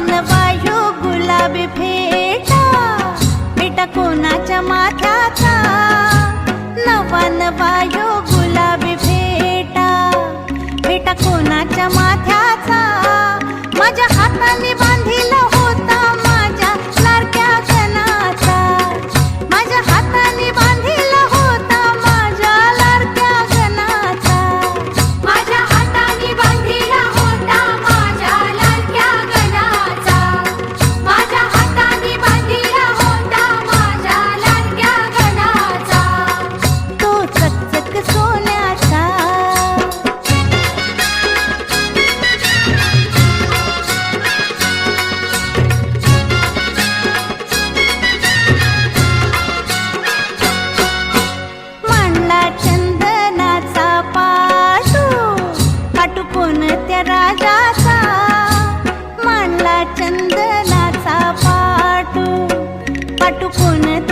नवान वायू गुलाबी फेटा फेटा कोणाच्या माथ्याचा? वायू गुलाबी फेटा फेटा कोणाच्या माथ्याचा? माझ्या हाताने कोणत्या राजाचा? मानला चंदनाचा पाटू. पाटू कोणत्या